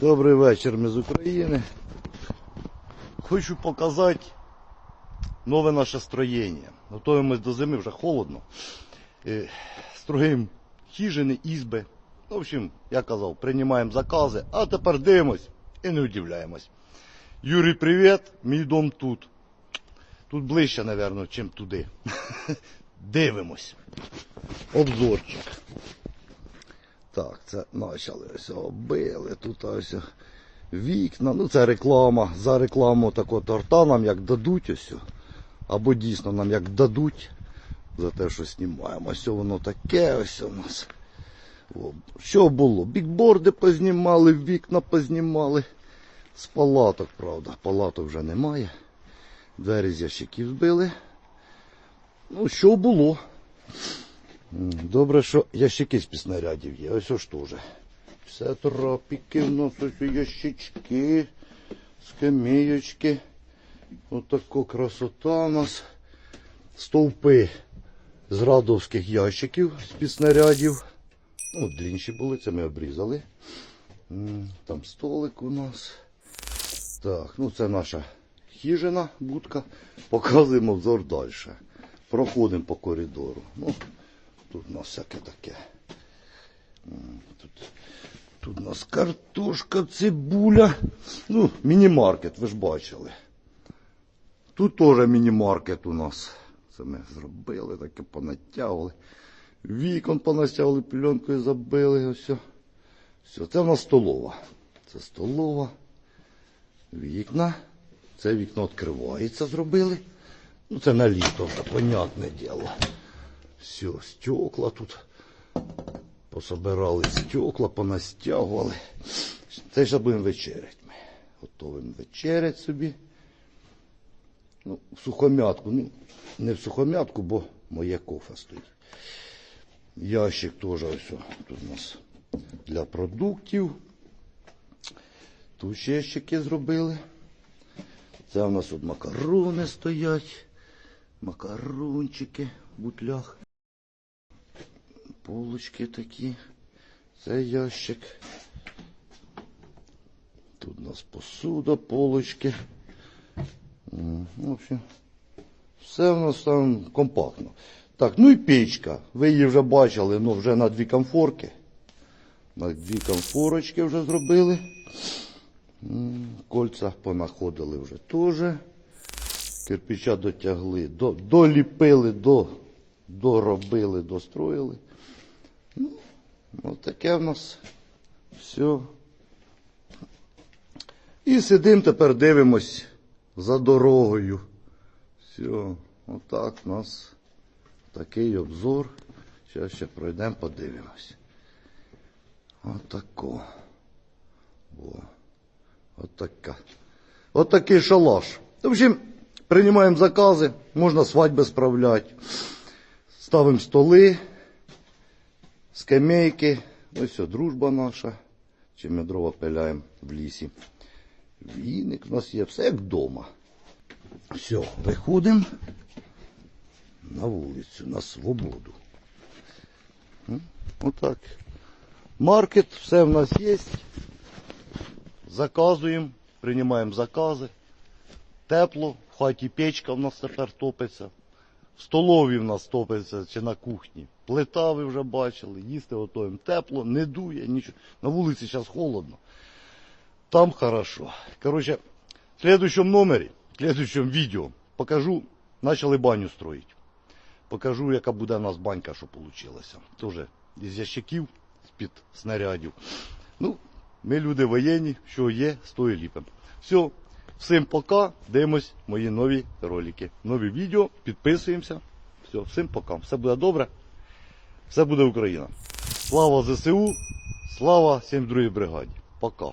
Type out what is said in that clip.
Добрий вечір, ми з України. Хочу показати нове наше строєння. Готуємось до зими, вже холодно. Е, Строїмо хижини, ізби. Ну, В общем, я казав, приймаємо закази, а тепер дивимось і не удивляємось. Юрій, привіт, мій дом тут. Тут ближче, напевно, чим туди. Дивимось. Обзорчик. Так, це почали ось оббили, тут ось вікна. Ну це реклама. За рекламу такого торта нам як дадуть ось. Або дійсно нам як дадуть за те, що знімаємо. Ось воно таке ось у нас. О, Що було? Бікборди познімали, вікна познімали. З палаток, правда. Палаток вже немає. Двері з ящиків збили. Ну, що було? Добре, що ящики з піснарядів є. Ось ось теж. Все трапіки в нас ось ящички, скамеєчки. Отако красота у нас. Стовпи з радовських ящиків з піснарядів. Ну, дрінші були, це ми обрізали. Там столик у нас. Так, ну це наша хижина, будка. Показуємо взор далі. Проходимо по коридору. Ну, Тут у нас всяке таке. Тут, тут у нас картошка, цибуля. Ну, міні-маркет, ви ж бачили. Тут теж міні-маркет у нас. Це ми зробили, таке понатягували. Вікон понатягували, пленкою забили. Ось. все. Це в нас столова. Це столова. Вікна. Це вікно відкривається, зробили. Ну, це на літо, вже, понятне діло. Все, стекла тут. Пособирали стекла, понастягували. Це зараз будемо вечеряти ми. Готовимо вечерять собі. Ну, в сухомятку. Ну, не в сухомятку, бо моє кофе стоїть. Ящик теж ось. Тут у нас для продуктів. Тут ще ящики зробили. Це у нас тут макарони стоять. Макарончики в бутлях. Полочки такі. Це ящик. Тут у нас посуда, полочки. В общем, все у нас там компактно. Так, ну і печка. Ви її вже бачили, ну вже на дві комфорки. На дві комфорочки вже зробили. Кольця понаходили вже теж. Кирпича дотягли, до, доліпили, до, доробили, достроїли. Ну, от таке в нас все. І сидимо тепер дивимось за дорогою. Все, отак у нас такий обзор. Зараз ще пройдемо, подивимось. Отако. О. Отака. Отакий шалаш. В общем, приймаємо закази, можна свадьби справляти. Ставимо столи, скамейки. Ось все, дружба наша. Чи ми дрова пиляємо в лісі. Віник у нас є, все як вдома. Все, виходимо на вулицю, на свободу. Отак. Маркет, все в нас є. Заказуємо, приймаємо закази. Тепло, в хаті печка в нас тепер топиться. В столові в нас топиться чи на кухні. Плита ви вже бачили, їсти готуємо. Тепло, не дує, нічого. На вулиці зараз холодно. Там хорошо. Короче, в следующем номері, в следующем відео покажу, почали баню строїти. Покажу, яка буде у нас банька, що вийшло. Тоже із ящиків, з-під снарядів. Ну, ми люди воєнні, що є, і ліпимо. Все, всім пока, дивимось мої нові ролики. Нові відео, підписуємося. Все, всім пока. Все буде добре. Все буде Україна. Слава ЗСУ, слава 72-й бригаді. Пока.